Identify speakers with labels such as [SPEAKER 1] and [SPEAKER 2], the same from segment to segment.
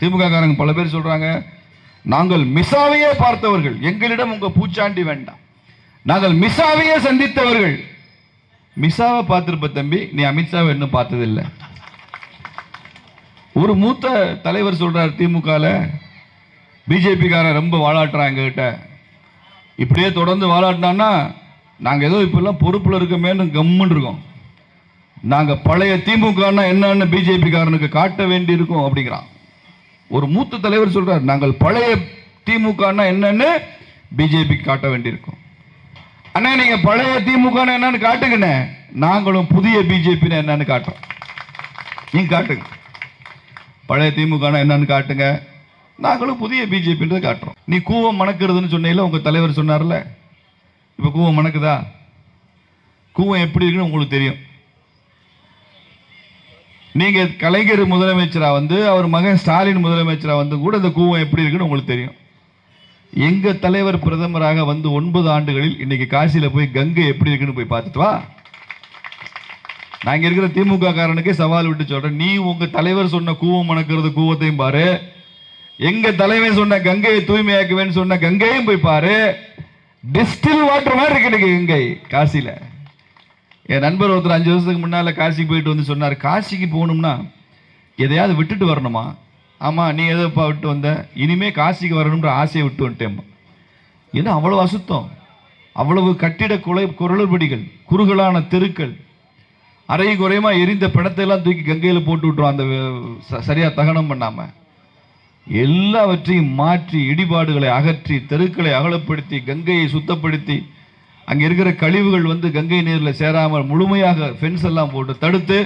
[SPEAKER 1] திமுக காரங்க பல பேர் சொல்றாங்க நாங்கள் மிசாவையே பார்த்தவர்கள். எங்களிடம் உங்க பூச்சாண்டி வேண்டாம். நாங்கள் மிசாவையே சந்தித்தவர்கள். மிசாவை பார்த்திருப்ப தம்பி நீ அமித்ஷாவை இன்னும் பார்த்ததில்லை. ஒரு மூத்த தலைவர் சொல்றார் திமுகல பிஜேபி காரன் ரொம்ப வாழாட்டுறான் எங்ககிட்ட. இப்படியே தொடர்ந்து வாழாட்டினான்னா நாங்கள் ஏதோ இப்பெல்லாம் பொறுப்பில் இருக்கமேன்னு கம்முன்னு இருக்கோம். நாங்கள் பழைய திமுகன்னா என்னன்னு பிஜேபி காரனுக்கு காட்ட வேண்டி இருக்கும் அப்படிங்கிறான். ஒரு மூத்த தலைவர் சொல்றார் நாங்கள் பழைய திமுக என்னன்னு பிஜேபி காட்ட வேண்டியிருக்கும். அண்ணா நீங்க பழைய திமுக என்னன்னு காட்டுங்கண்ணே. நாங்களும் புதிய பிஜேபி என்னன்னு காட்டுறோம். நீங்க காட்டுங்க. பழைய திமுக என்னன்னு காட்டுங்க. நாங்களும் புதிய பிஜேபின்றது காட்டுறோம். நீ கூவம் மணக்கிறதுன்னு சொன்னீங்கள உங்க தலைவர் சொன்னார்ல. இப்ப கூவம் மணக்குதா? கூவம் எப்படி இருக்குன்னு உங்களுக்கு தெரியும். நீங்க கலைஞர் முதலமைச்சரா வந்து அவர் மகன் ஸ்டாலின் முதலமைச்சரா வந்து கூட இந்த கூவம் எப்படி இருக்குன்னு உங்களுக்கு தெரியும். எங்க தலைவர் பிரதமராக வந்து ஒன்பது ஆண்டுகளில் இன்னைக்கு காசியில போய் கங்கை எப்படி இருக்குன்னு போய் பார்த்துட்டு வா. நான் இங்க இருக்கிற திமுக காரனுக்கே சவால் விட்டு சொல்றேன். நீ உங்க தலைவர் சொன்ன கூவம் மணக்கிறது கூவத்தையும் பாரு. எங்க தலைவன் சொன்ன கங்கையை தூய்மையாக்குவேன்னு சொன்ன கங்கையும் போய் பாரு. டிஸ்டில் வாட்டர் மாதிரி இருக்கு கங்கை காசியில. என் நண்பர் ஒருத்தர் அஞ்சு வருஷத்துக்கு முன்னால் காசிக்கு போயிட்டு வந்து சொன்னார் காசிக்கு போகணும்னா எதையாவது விட்டுட்டு வரணுமா? ஆமாம் நீ எதைப்பா விட்டு வந்த இனிமே காசிக்கு வரணும்ன்ற ஆசையை விட்டு வந்துட்டேம்மா. ஏன்னா அவ்வளோ அசுத்தம்? அவ்வளவு கட்டிட குலை குரலுபடிகள் குறுகலான தெருக்கள் அரை குறையமா எரிந்த பிணத்தையெல்லாம் தூக்கி கங்கையில் போட்டு விட்டுரும் அந்த சரியாக தகனம் பண்ணாமல் எல்லாவற்றையும் மாற்றி இடிபாடுகளை அகற்றி தெருக்களை அகலப்படுத்தி கங்கையை சுத்தப்படுத்தி அங்கே இருக்கிற கழிவுகள் வந்து கங்கை நீரில் சேராமல் முழுமையாக ஃபென்ஸ் எல்லாம் போட்டு தடுத்து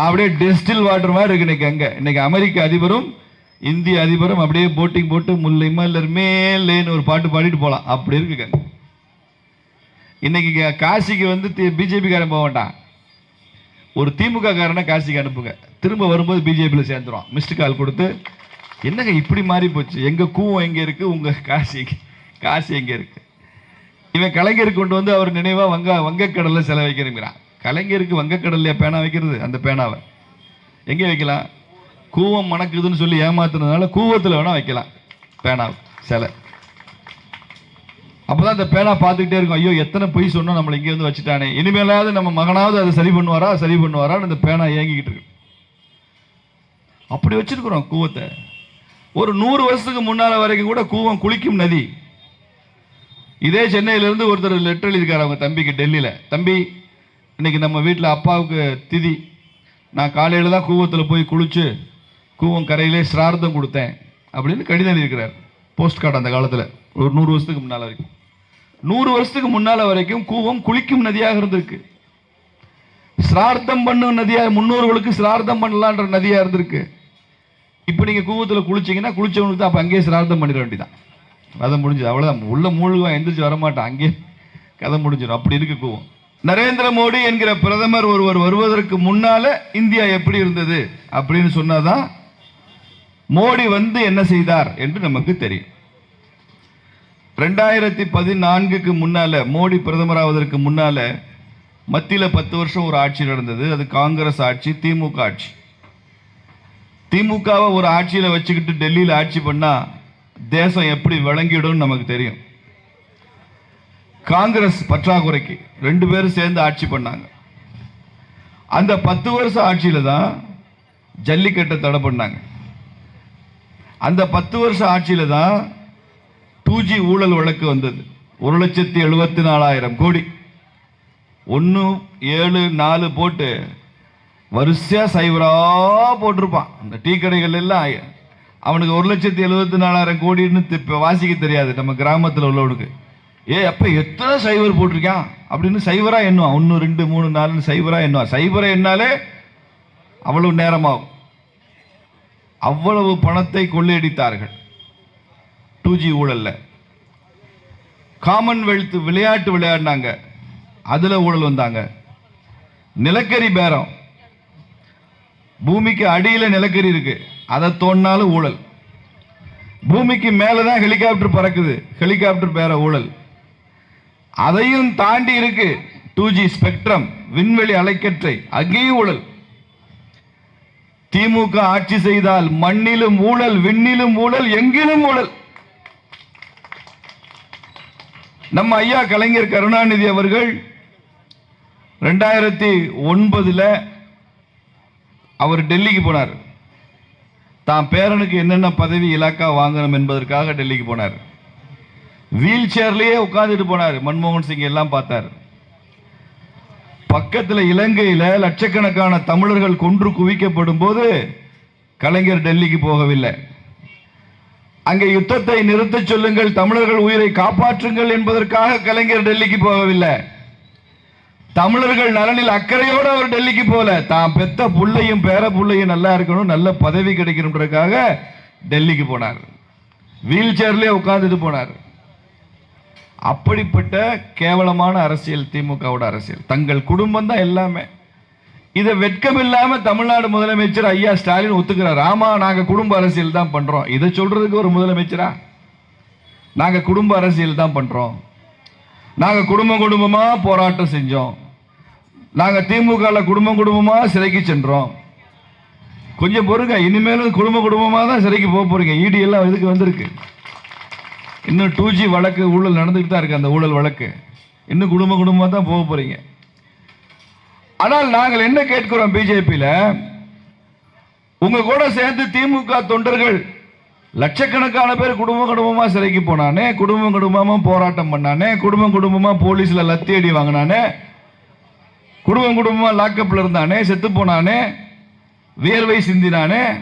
[SPEAKER 1] அப்படியே டெஸ்டில் வாட்டர் மாதிரி இருக்கு இன்னைக்கு அங்கே. இன்னைக்கு அமெரிக்க அதிபரும் இந்திய அதிபரும் அப்படியே போட்டிங் போட்டு முல்லை மலர் மேலேன்னு ஒரு பாட்டு பாடிட்டு போகலாம் அப்படி இருக்கு கங்கை இன்னைக்கு காசிக்கு வந்து பிஜேபி காரன் போக வேண்டாம் ஒரு திமுக காரனை காசிக்கு அனுப்புங்க. திரும்ப வரும்போது பிஜேபியில் சேர்ந்துரும். மிஸ்டு கால் கொடுத்து என்னங்க இப்படி மாறி போச்சு? எங்கள் கூவம் எங்கே இருக்குது உங்கள் காசி காசி எங்கே இருக்குது இவன் கலைஞருக்கு கொண்டு வந்து அவர் நினைவா வங்க வங்கக்கடல்ல செலவைக்கிறேங்கிறான் கலைஞருக்கு வங்கக்கடல்ல பேனா வைக்கிறது? அந்த பேனாவை. எங்க வைக்கலாம்? கூவம் மணக்குதுன்னு சொல்லி ஏமாத்துனதுனால கூவத்துல வேணா வைக்கலாம். பேனா சிலை. அப்பதான் அந்த பேனா பார்த்துக்கிட்டே இருக்கும். ஐயோ எத்தனை பொய் சொன்னோம் நம்மளை இங்கே வந்து வச்சுட்டானே. இனிமேலாவது நம்ம மகனாவது அதை சரி பண்ணுவாரா சரி பண்ணுவாரான்னு அந்த பேனா ஏங்கிக்கிட்டு இருக்கு. அப்படி வச்சிருக்கிறோம் கூவத்தை. ஒரு நூறு வருஷத்துக்கு முன்னால வரைக்கும் கூட கூவம் குளிக்கும் நதி. இதே சென்னையிலேருந்து ஒருத்தர் லெட்டர் எழுதியிருக்காரு அவங்க தம்பிக்கு டெல்லியில். தம்பி இன்னைக்கு நம்ம வீட்டில் அப்பாவுக்கு திதி. நான் காலையில் தான் கூவத்தில் போய் குளித்து கூவம் கரையிலே சிரார்த்தம் கொடுத்தேன் அப்படின்னு கடிதம் எழுதியிருக்கிறார். போஸ்ட் கார்டு அந்த காலத்தில். ஒரு நூறு வருஷத்துக்கு முன்னால் வரைக்கும். நூறு வருஷத்துக்கு முன்னால் வரைக்கும் கூவம் குளிக்கும் நதியாக இருந்திருக்கு. சிரார்த்தம் பண்ணும் நதியாக முன்னோர்களுக்கு சிரார்த்தம் பண்ணலான்ற நதியாக இருந்திருக்கு. இப்போ நீங்கள் கூவத்தில் குளிச்சீங்கன்னா குளிச்சவனுக்கு தான் அப்போ அங்கேயே சிரார்த்தம் பண்ணிட வேண்டியதான் கதை முடிஞ்சது அவ்வளவுதான். உள்ள மூழ்குவான் எந்திரிச்சு வரமாட்டான். அங்கேயே கதை முடிஞ்சிடும் அப்படி இருக்கு கூவம். நரேந்திர மோடி என்கிற பிரதமர் ஒருவர் வருவதற்கு முன்னால இந்தியா எப்படி இருந்தது அப்படின்னு சொன்னாதான் மோடி வந்து என்ன செய்தார் என்று நமக்கு தெரியும். ரெண்டாயிரத்தி பதினான்குக்கு முன்னால மோடி பிரதமராவதற்கு முன்னால மத்தியில பத்து வருஷம் ஒரு ஆட்சி நடந்தது. அது காங்கிரஸ் ஆட்சி திமுக ஆட்சி. திமுகவை ஒரு ஆட்சியில வச்சுக்கிட்டு டெல்லியில ஆட்சி பண்ணா தேசம் எப்படி விளங்கிடும் நமக்கு தெரியும். காங்கிரஸ் பற்றாக்குறைக்கு ரெண்டு பேரும் சேர்ந்து ஆட்சி பண்ணாங்க. அந்த பத்து வருஷம் ஆட்சியில தான் ஜல்லிக்கட்டை தடை பண்ணாங்க. அந்த பத்து வருஷம் ஆட்சியில தான் டூ ஜி ஊழல் வழக்கு வந்தது. ஒரு லட்சத்தி எழுபத்தி நாலாயிரம் கோடி. ஒன்று ஏழு நாலு போட்டு வரிசையா சைவராக போட்டிருப்பான். அந்த டீ கடைகள் எல்லாம் அவனுக்கு ஒரு லட்சத்தி எழுபத்தி நாலாயிரம் கோடின்னு இப்போ வாசிக்க தெரியாது. நம்ம கிராமத்தில் உள்ளவனுக்கு. ஏ அப்போ எத்தனை சைவர் போட்டிருக்கான்? அப்படின்னு சைவராக எண்ணுவான். ஒன்று ரெண்டு மூணு நாலுன்னு சைவராக எண்ணுவான். சைவரை எண்ணாலே அவ்வளவு நேரமாகும். அவ்வளவு பணத்தை கொள்ளையடித்தார்கள். டூ ஜி ஊழலில். காமன்வெல்த் விளையாட்டு விளையாடினாங்க. அதில் ஊழல் வந்தாங்க. நிலக்கரி பேரம். பூமிக்கு அடியில் நிலக்கரி இருக்குது அதை தோண்டினாலும் ஊழல். பூமிக்கு மேலதான் ஹெலிகாப்டர் பறக்குது. ஹெலிகாப்டர் பேர ஊழல். அதையும் தாண்டி இருக்கு டூ ஜி ஸ்பெக்ட்ரம் விண்வெளி அலைக்கற்றை அங்கேயும் ஊழல். திமுக ஆட்சி செய்தால் மண்ணிலும் ஊழல் விண்ணிலும் ஊழல் எங்கிலும் ஊழல். நம்ம ஐயா கலைஞர் கருணாநிதி அவர்கள் ரெண்டாயிரத்தி ஒன்பதுல அவர் டெல்லிக்கு போனார். தான் பேரனுக்கு என்னென்ன பதவி இலாக்கா வாங்கணும் என்பதற்காக டெல்லிக்கு போனார். வீல் சேர்லேயே உட்காந்துட்டு போனார். மன்மோகன் சிங் எல்லாம் பார்த்தார். பக்கத்தில் இலங்கையில் லட்சக்கணக்கான தமிழர்கள் கொன்று குவிக்கப்படும் போது கலைஞர் டெல்லிக்கு போகவில்லை. அங்கே யுத்தத்தை நிறுத்தச் சொல்லுங்கள் தமிழர்கள் உயிரை காப்பாற்றுங்கள் என்பதற்காக கலைஞர் டெல்லிக்கு போகவில்லை. தமிழர்கள் நலனில் அக்கறையோடு அவர் டெல்லிக்கு போல. தான் பெத்த புள்ளையும் பேர புள்ளையும் நல்லா இருக்கணும் நல்ல பதவி கிடைக்கணுன்றதுக்காக டெல்லிக்கு போனார். வீல் சேர்லேயே உட்கார்ந்துட்டு போனார். அப்படிப்பட்ட கேவலமான அரசியல் திமுகவோட அரசியல். தங்கள் குடும்பம் தான் எல்லாமே. இதை வெட்கம் இல்லாம தமிழ்நாடு முதலமைச்சர் ஐயா ஸ்டாலின் ஒத்துக்கிறார் ஆமா நாங்க குடும்ப அரசியல் தான் பண்றோம். இதை சொல்றதுக்கு ஒரு முதலமைச்சரா? நாங்க குடும்ப அரசியல் தான் பண்றோம். நாங்கள் குடும்ப குடும்பமாக போராட்டம் செஞ்சோம். நாங்கள் திமுக குடும்பம் குடும்பமாக சிறைக்கு சென்றோம். கொஞ்சம் பொறுங்க இனிமேலும் குடும்ப குடும்பமாக தான் சிறைக்கு போக போறீங்க. இடி எல்லாம் இதுக்கு வந்திருக்கு. இன்னும் டூ ஜி வழக்கு ஊழல் நடந்துக்கிட்டு தான் இருக்கு அந்த ஊழல் வழக்கு. இன்னும் குடும்ப குடும்பமாக தான் போக போறீங்க. ஆனால் நாங்கள் என்ன கேட்கிறோம் பிஜேபியில் உங்கள் கூட சேர்ந்து திமுக தொண்டர்கள் லட்சக்கணக்கான பேர் குடும்ப குடும்பமாக சிறைக்கு போனானே குடும்பம் குடும்பமாக போராட்டம் பண்ணானே குடும்பம் குடும்பமாக போலீஸில் லத்தி அடி வாங்கினானே குடும்பம் குடும்பமாக லாக்கப்பில் இருந்தானே செத்து போனானே வியர்வை சிந்தினானே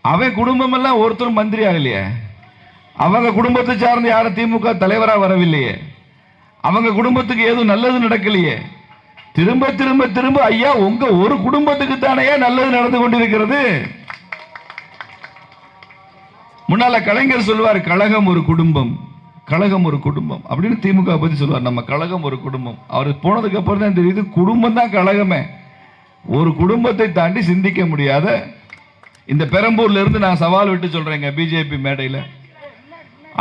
[SPEAKER 1] அவன் குடும்பமெல்லாம் ஒருத்தரும் மந்திரி ஆகலையே. அவங்க குடும்பத்தை சார்ந்து யாரும் திமுக தலைவராக வரவில்லையே. அவங்க குடும்பத்துக்கு எதுவும் நல்லது நடக்கலையே. திரும்ப திரும்ப திரும்ப ஐயா உங்க ஒரு குடும்பத்துக்கு தானே நல்லது நடந்து கொண்டிருக்கிறது? முன்னால கலைஞர் சொல்வார் கழகம் ஒரு குடும்பம். கழகம் ஒரு குடும்பம். அப்படின்னு திமுக பற்றி சொல்லுவார். நம்ம கழகம் ஒரு குடும்பம். அவர் போனதுக்கு அப்புறம் தான் தெரியுது குடும்பம் தான் கழகமே. ஒரு குடும்பத்தை தாண்டி சிந்திக்க முடியாத இந்த பெரம்பூர்ல இருந்து நான் சவால் விட்டு சொல்றேங்க பிஜேபி மேடையில்.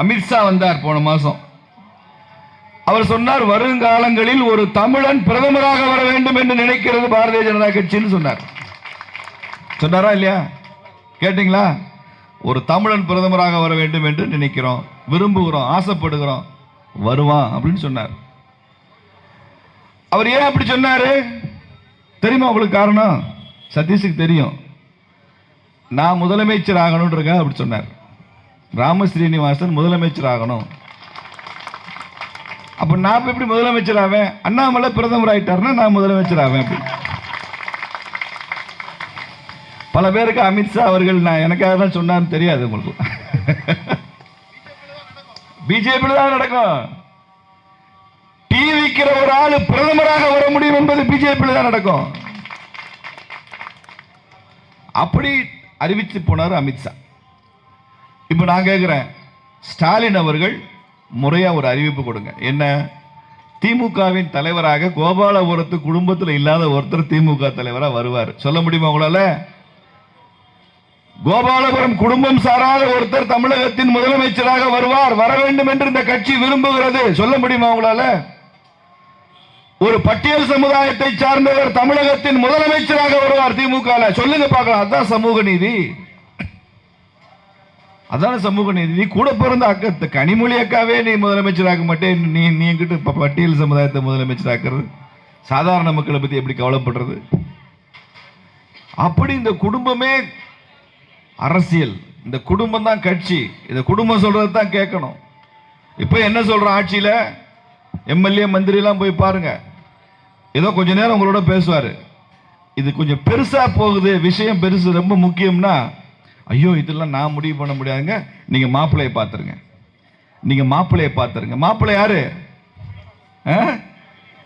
[SPEAKER 1] அமித்ஷா வந்தார் போன மாசம். அவர் சொன்னார் வருங்காலங்களில் ஒரு தமிழன் பிரதமராக வர வேண்டும் என்று நினைக்கிறது பாரதிய ஜனதா கட்சின்னு சொன்னார். சொன்னாரா இல்லையா? கேட்டீங்களா? ஒரு தமிழன் பிரதமராக வர வேண்டும் என்று நினைக்கிறோம். விரும்புகிறோம் ஆசைப்படுகிறோம் வருவான் அப்படின்னு சொன்னார். அவர் ஏன் அப்படி சொன்னாரு? தெரியுமா உங்களுக்கு காரணம்? சதீஷுக்கு தெரியும். நான் முதலமைச்சர் ஆகணும்ன்றக்கா அப்படி சொன்னார். ராம ஸ்ரீனிவாசன் முதலமைச்சர் ஆகணும் அப்ப நான் எப்படி முதலமைச்சர் ஆவேன் அண்ணாமலை பிரதமர் ஆயிட்டாருன்னா நான் முதலமைச்சர் ஆவேன் அப்படி. பல பேருக்கு அமித்ஷா அவர்கள் நான் எனக்காக தான் சொன்னார்னு தெரியாது உங்களுக்கு. பிஜேபியில் தான் நடக்கும். டீ விற்கிற ஒரு ஆளு பிரதமராக வர முடியும் என்பது பிஜேபியில் தான் நடக்கும். அப்படி அறிவித்து போனார் அமித்ஷா இப்போ நான் கேட்குறேன் ஸ்டாலின் அவர்கள் முறையாக ஒரு அறிவிப்பு கொடுங்க. என்ன? திமுகவின் தலைவராக கோபாலபுரத்து குடும்பத்தில் இல்லாத ஒருத்தர் திமுக தலைவராக வருவார். சொல்ல முடியுமா உங்களால்? கோபாலபுரம் குடும்பம் சாராத ஒருத்தர் தமிழகத்தின் முதலமைச்சராக வருவார் வர வேண்டும் என்று இந்த கட்சி விரும்புகிறது. சொல்ல முடியுமா உங்களால? ஒரு பட்டியல் சமுதாயத்தை சார்ந்தவர் தமிழகத்தின் முதலமைச்சராக வருவார் திமுக சொல்லுங்க பார்க்கலாம். அதான் சமூக நீதி. அதான சமூக நீதி. நீ கூட பிறந்த அக்க கனிமொழி அக்காவே நீ முதலமைச்சராக மாட்டேன் நீ நீ என்கிட்ட பட்டியல் சமுதாயத்தை முதலமைச்சராக்குறது? சாதாரண மக்களை பத்தி எப்படி கவலைப்படுறது? அப்படி இந்த குடும்பமே அரசியல். இந்த குடும்பம் தான் கட்சி. இந்த குடும்பம் சொல்றது தான் கேட்கணும். இப்போ என்ன சொல்கிறோம் ஆட்சியில்? எம்எல்ஏ மந்திரிலாம் போய் பாருங்க. ஏதோ கொஞ்ச நேரம் உங்களோட பேசுவார். இது கொஞ்சம் பெருசாக போகுது. விஷயம் பெருசு ரொம்ப முக்கியம்னா ஐயோ இதெல்லாம் நான் முடிவு பண்ண முடியாதுங்க. நீங்கள் மாப்பிள்ளையை பார்த்துருங்க. நீங்கள் மாப்பிள்ளையை பார்த்துருங்க. மாப்பிள்ளை யாரு? ஆ?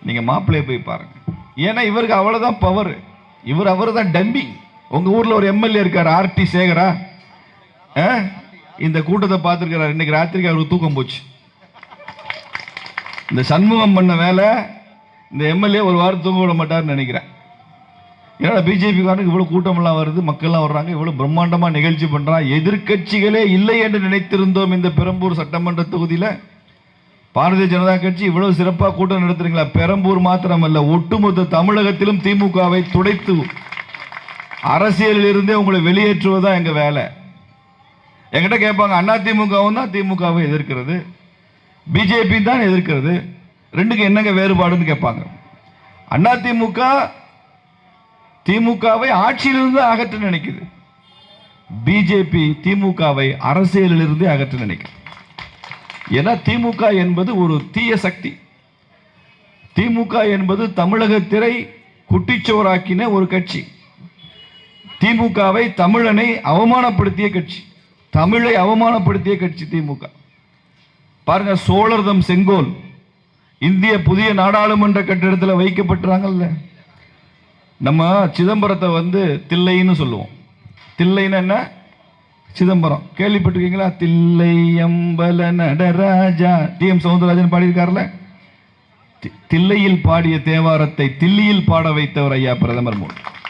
[SPEAKER 1] மாப்பிள்ளையை போய் பாருங்க. ஏன்னா இவருக்கு அவ்வளோதான் பவர் இவர் அவர் தான் டம்பி. உங்க ஊர்ல ஒரு எம்எல்ஏ இருக்கார் ஆர்டி சேகரா? ஆ? இந்த கூட்டத்தை பார்த்துருக்கிறார். இன்னைக்கு ராத்திரிக்கு அவருக்கு தூக்கம் போச்சு. இந்த சண்முகம் பண்ண வேலை இந்த எம்எல்ஏ ஒரு வாரம் தூங்க விட மாட்டார்னு நினைக்கிறேன். ஏன்னா பிஜேபிக்காரனுக்கு இவ்வளவு கூட்டமெல்லாம் வருது மக்கள்லாம் வர்றாங்க இவ்வளவு பிரம்மாண்டமா நிகழ்ச்சி பண்றான் எதிர்க்கட்சிகளே இல்லை என்று நினைத்திருந்தோம் இந்த பெரம்பூர் சட்டமன்ற தொகுதியில. பாரதிய ஜனதா கட்சி இவ்வளவு சிறப்பாக கூட்டம் நடத்துறீங்களா? பெரம்பூர் மாத்திரமல்ல ஒட்டுமொத்த தமிழகத்திலும் திமுகவை துடைத்து அரசியலில் இருந்தே உங்களை வெளியேற்றுவதுதான் எங்கள் வேலை? எங்கிட்ட கேட்பாங்க அண்ணா திமுகவும் தான் திமுகவை எதிர்க்கிறது பிஜேபி தான் எதிர்க்கிறது ரெண்டுக்கு என்னங்க வேறுபாடுன்னு கேட்பாங்க. அண்ணா திமுக திமுகவை ஆட்சியிலிருந்து அகற்ற நினைக்குது. பிஜேபி திமுகவை அரசியலிலிருந்து அகற்ற நினைக்குது. ஏன்னா திமுக என்பது ஒரு தீய சக்தி. திமுக என்பது தமிழக திரை குட்டிச்சோறாக்கின ஒரு கட்சி. திமுகவை தமிழனை அவமானப்படுத்திய கட்சி. தமிழை அவமானப்படுத்திய கட்சி திமுக. பாருங்க சோழர்தம் செங்கோல். இந்திய புதிய நாடாளுமன்ற கட்டிடத்தில் வைக்கப்பட்டுறாங்கல்ல. நம்ம சிதம்பரத்தை வந்து தில்லைன்னு சொல்லுவோம். தில்லைன்னு என்ன? சிதம்பரம். கேள்விப்பட்டிருக்கீங்களா? தில்லை அம்பல நடராஜா. டி எம் சவுந்தரராஜன் பாடியிருக்காருல்ல தி- தில்லையில் பாடிய தேவாரத்தை தில்லியில் பாட வைத்தவர் ஐயா பிரதமர் மோடி.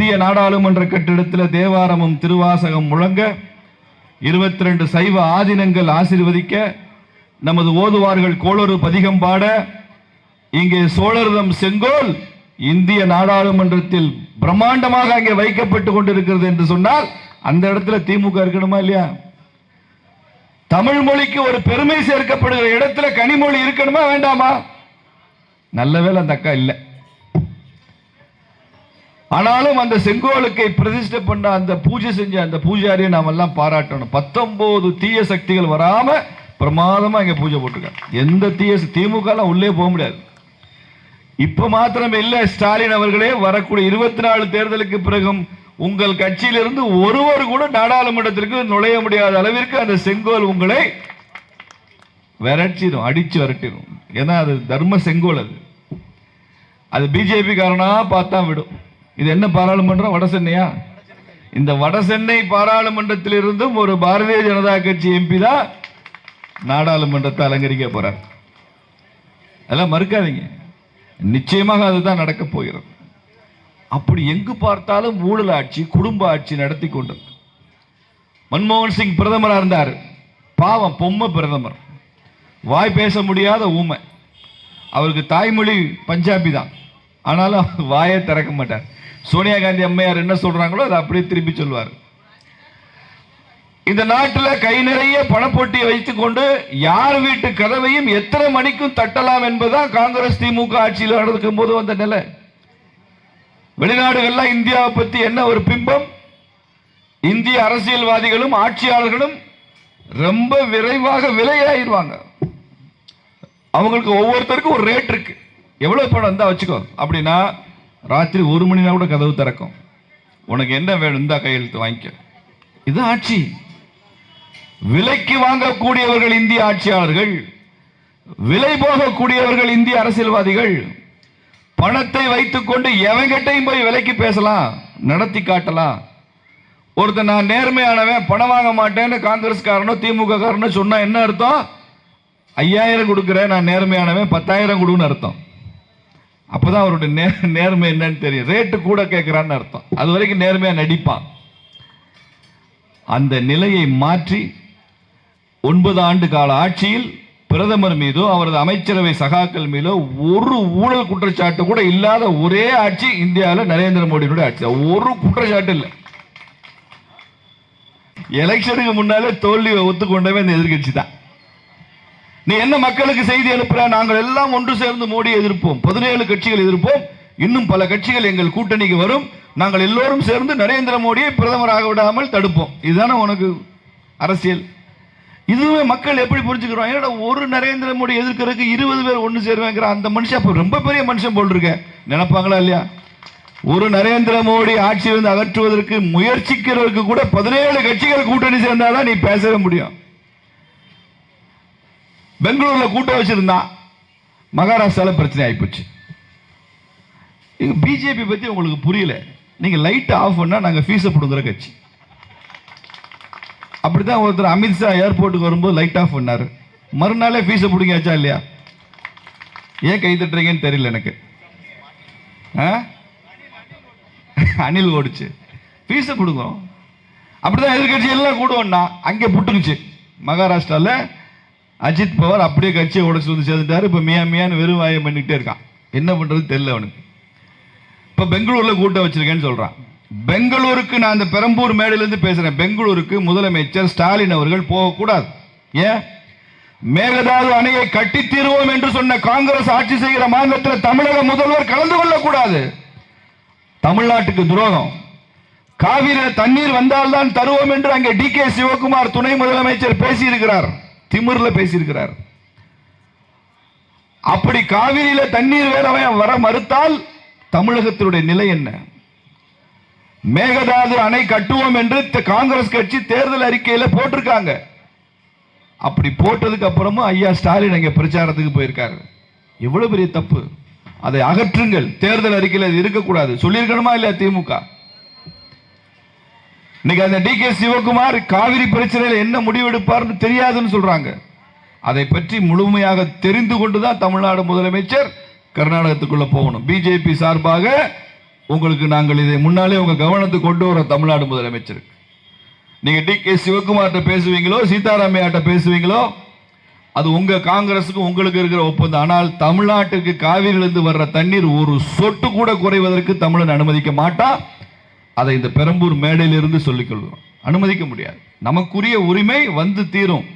[SPEAKER 1] புதிய நாடாளுமன்ற கட்டிடத்தில் தேவாரமும் திருவாசகம் முழங்க இருபத்தி ரெண்டு சைவ ஆதீனங்கள் ஆசிர்வதிக்க நமது ஓதுவார்கள் கோளொரு பதிகம் பாட இங்கே சோழர்தம் செங்கோல் இந்திய நாடாளுமன்றத்தில் பிரம்மாண்டமாக அங்கே வைக்கப்பட்டு கொண்டிருக்கிறது என்று சொன்னால் அந்த இடத்துல திமுக இருக்கணுமா இல்லையா? தமிழ் மொழிக்கு ஒரு பெருமை சேர்க்கப்படுகிற இடத்துல கனிமொழி இருக்கணுமா வேண்டாமா? நல்ல வேளை அந்த அக்கா இல்லை. ஆனாலும் அந்த செங்கோலுக்கை பிரதிஷ்டை பண்ண அந்த பூஜை செஞ்ச அந்த பூஜாரியை நாம் எல்லாம் பாராட்டணும். பத்தொன்பது தீய சக்திகள் வராம பிரமாதமா இங்க பூஜை போட்டுருக்காங்க. எந்த தீய திமுக உள்ளே போக முடியாது. இப்ப மாத்திரம் இல்ல ஸ்டாலின் அவர்களே வரக்கூடிய இருபத்தி நாலு தேர்தலுக்கு பிறகும் உங்கள் கட்சியிலிருந்து ஒருவர் கூட நாடாளுமன்றத்திற்கு நுழைய முடியாத அளவிற்கு அந்த செங்கோல் உங்களை விரட்டிடும் அடிச்சு விரட்டிடும். ஏன்னா அது தர்ம செங்கோல் அது. அது பிஜேபி காரனா பார்த்தா விடும். இது என்ன பாராளுமன்றம்? வட சென்னையா? இந்த வட சென்னை பாராளுமன்றத்தில் இருந்தும் ஒரு பாரதிய ஜனதா கட்சி எம்பி தான் நாடாளுமன்றத்தை அலங்கரிக்க போறார். அதெல்லாம் மறுக்காதீங்க. நிச்சயமாக அதுதான் நடக்க போகிறது. அப்படி எங்கு பார்த்தாலும் ஊழல் ஆட்சி குடும்ப ஆட்சி நடத்தி கொண்டது. மன்மோகன் சிங் பிரதமராக இருந்தார். பாவம் பொம்மை பிரதமர். வாய் பேச முடியாத ஊமை. அவருக்கு தாய்மொழி பஞ்சாபி தான். ஆனாலும் வாயை திறக்க மாட்டார். சோனியா காந்தி அம்மையார் என்ன சொல்றாங்களோ அதை அப்படியே திருப்பி சொல்வார். இந்த நாட்டில் கை நிறைய பணப்பொட்டியை வைத்துக்கொண்டு யார் வீட்டு கதவையும் எத்தனை மணிக்கும் தட்டலாம் என்பதுதான் காங்கிரஸ் திமுக ஆட்சியில் நடக்கும் போது வந்த நிலை. வெளிநாடுகள்லாம் இந்தியாவை பத்தி என்ன ஒரு பிம்பம்? இந்திய அரசியல்வாதிகளும் ஆட்சியாளர்களும் ரொம்ப விரைவாக விலையாயிருவாங்க அவங்களுக்கு ஒவ்வொருத்தருக்கும் ஒரு ரேட் இருக்கு. எவ்வளவு பணம் இருந்தா வச்சுக்கோ. அப்படின்னா ராத்திரி ஒரு மணி நேரம் கூட கதவு திறக்கும். உனக்கு என்ன வேணும் இந்த கையெழுத்து வாங்கிக்க. இது ஆட்சி. விலைக்கு வாங்கக்கூடியவர்கள் இந்திய ஆட்சியாளர்கள் விலை போகக்கூடியவர்கள் இந்திய அரசியல்வாதிகள் பணத்தை வைத்துக்கொண்டு எவங்கிட்டையும் போய் விலைக்கு பேசலாம் நடத்தி காட்டலாம். ஒருத்தன் நான் நேர்மையானவன் பணம் வாங்க மாட்டேன்னு காங்கிரஸ்காரனோ திமுக காரனோ சொன்னா என்ன அர்த்தம்? ஐயாயிரம் கொடுக்குறேன் நான் நேர்மையானவன் பத்தாயிரம் கொடுன்னு அர்த்தம். அப்பதான் அவருடைய நே நேர்மை என்னன்னு தெரியும். ரேட்டு கூட கேட்கிறான்னு அர்த்தம். அது வரைக்கும் நேர்மையா நடிப்பான். அந்த நிலையை மாற்றி ஒன்பது ஆண்டு கால ஆட்சியில் பிரதமர் மீதோ அவரது அமைச்சரவை சகாக்கள் மீதோ ஒரு ஊழல் குற்றச்சாட்டு கூட இல்லாத ஒரே ஆட்சி இந்தியாவில் நரேந்திர மோடியினுடைய ஆட்சி. ஒரு குற்றச்சாட்டு இல்லை. எலெக்ஷனுக்கு முன்னாலே தோல்வியை ஒத்துக்கொண்டவே இந்த எதிர்கட்சி தான். நீ என்ன மக்களுக்கு செய்தி அனுப்புற? நாங்கள் எல்லாம் ஒன்று சேர்ந்து மோடி எதிர்ப்போம். பதினேழு கட்சிகள் எதிர்ப்போம். இன்னும் பல கட்சிகள் எங்கள் கூட்டணிக்கு வரும். நாங்கள் எல்லோரும் சேர்ந்து நரேந்திர மோடியை பிரதமராக விடாமல் தடுப்போம். இதுதானே உனக்கு அரசியல்? இதுவே மக்கள் எப்படி புரிஞ்சுக்கிறோம்? ஏன்னா ஒரு நரேந்திர மோடி எதிர்க்கிறதுக்கு இருபது பேர் ஒன்று சேருவேங்கிற அந்த மனுஷன் அப்போ ரொம்ப பெரிய மனுஷன் போட்டிருக்கேன் நினைப்பாங்களா இல்லையா? ஒரு நரேந்திர மோடி ஆட்சியிலிருந்து அகற்றுவதற்கு முயற்சிக்கிறவருக்கு கூட பதினேழு கட்சிகள் கூட்டணி சேர்ந்தாதான் நீ பேசவே முடியும். பெங்களூர்ல கூட்டம் வச்சிருந்தான் மகாராஷ்டிராவில் பிரச்சனை ஆயிப்போச்சு. பிஜேபி பத்தி உங்களுக்கு புரியல. நீங்க லைட் ஆஃப் பண்ணா நாங்க ஃபீஸை பிடுங்குற கட்சி. அப்படிதான் ஒருத்தர் அமித்ஷா ஏர்போர்ட்டுக்கு வரும்போது லைட் ஆஃப் பண்ணாரு. மறுநாளே ஃபீஸை பிடிங்காச்சா இல்லையா? ஏன் கை தட்டுறீங்கன்னு தெரியல எனக்கு. ஆ? அணில் ஓடிச்சு. ஃபீஸை கொடுங்க அப்படிதான் எதிர்கட்சி எல்லாம் கூடுவோம்னா அங்கே புட்டுக்குச்சு. மகாராஷ்டிராவில் அஜித் பவார் அப்படியே கட்சியை உடச்சு வந்து சேர்ந்துட்டாரு. இப்போ மியா மியான்னு வெறும் வாயம் பண்ணிக்கிட்டே இருக்கான். என்ன பண்ணுறது தெரியல அவனுக்கு. இப்போ பெங்களூரில் கூட்டம் வச்சுருக்கேன்னு சொல்கிறான் பெங்களூருக்கு நான் அந்த பெரம்பூர் மேடையிலேருந்து பேசுகிறேன் பெங்களூருக்கு முதலமைச்சர் ஸ்டாலின் அவர்கள் போகக்கூடாது. ஏன்? மேகதாது அணையை கட்டி தீர்வோம் என்று சொன்ன காங்கிரஸ் ஆட்சி செய்கிற மாநிலத்தில் தமிழக முதல்வர் கலந்து கொள்ளக்கூடாது. தமிழ்நாட்டுக்கு துரோகம். காவிரியில் தண்ணீர் வந்தால்தான் தருவோம் என்று அங்கே டி கே சிவகுமார் துணை முதலமைச்சர் பேசியிருக்கிறார். திமிர்ல பேசியிருக்கிறார். அப்படி காவிரியில தண்ணீர் வேறவன் வர மறுத்தால் தமிழகத்தினுடைய நிலை என்ன? மேகதாது அணை கட்டுவோம் என்று த- காங்கிரஸ் கட்சி தேர்தல் அறிக்கையில போட்டிருக்காங்க. அப்படி போட்டதுக்கு அப்புறமும் ஐயா ஸ்டாலின் அங்கே பிரச்சாரத்துக்கு போயிருக்காரு. எவ்வளவு பெரிய தப்பு. அதை அகற்றுங்கள். தேர்தல் அறிக்கையில் இருக்கக்கூடாது. சொல்லியிருக்கணுமா இல்லையா திமுக? இன்னைக்கு அந்த டி கே சிவகுமார் காவிரி பிரச்சனையில் என்ன முடிவெடுப்பார்னு தெரியாதுன்னு சொல்றாங்க. அதை பற்றி முழுமையாக தெரிந்து கொண்டுதான் தமிழ்நாடு முதலமைச்சர் கர்நாடகத்துக்குள்ள போகணும். பிஜேபி சார்பாக உங்களுக்கு நாங்கள் இதை முன்னாலே உங்க கவனத்துக்கு கொண்டு வர தமிழ்நாடு முதலமைச்சருக்கு. நீங்க டி கே சிவகுமார்கிட்ட பேசுவீங்களோ சீதாராமையாட்ட பேசுவீங்களோ அது உங்க காங்கிரஸுக்கு உங்களுக்கு இருக்கிற ஒப்பந்தம். ஆனால் தமிழ்நாட்டுக்கு காவிரியிலிருந்து வர்ற தண்ணீர் ஒரு சொட்டு கூட குறைவதற்கு தமிழன் அனுமதிக்க மாட்டான். அதை இந்த பெரம்பூர் மேடையிலிருந்து சொல்லிக் கொள்கிறோம் அனுமதிக்க முடியாது. நமக்குரிய உரிமை வந்து தீரும்.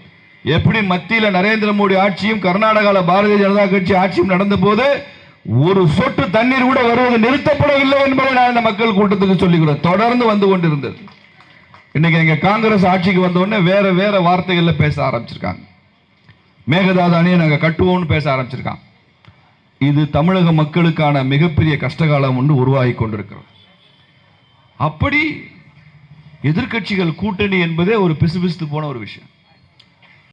[SPEAKER 1] எப்படி மத்தியில் நரேந்திர மோடி ஆட்சியும் கர்நாடகால பாரதிய ஜனதா கட்சி ஆட்சியும் நடந்த போது ஒரு சொட்டு தண்ணீர் கூட வருவது நிறுத்தப்படவில்லை என்பதை நான் இந்த மக்கள் கூட்டத்துக்கு சொல்லிக்கிறோம். தொடர்ந்து வந்து கொண்டிருந்தது. இன்னைக்கு எங்க காங்கிரஸ் ஆட்சிக்கு வந்தோடனே வேற வேற வார்த்தைகளில் பேச ஆரம்பிச்சிருக்காங்க. மேகதாது அணியை நாங்கள் கட்டுவோம்னு பேச ஆரம்பிச்சிருக்காங்க. இது தமிழக மக்களுக்கான மிகப்பெரிய கஷ்டகாலம் ஒன்று உருவாகி கொண்டிருக்கிறோம் அப்படி எதிர்க்கட்சிகள் கூட்டணி என்பதே ஒரு பிசுபிசுத்து போன ஒரு விஷயம்.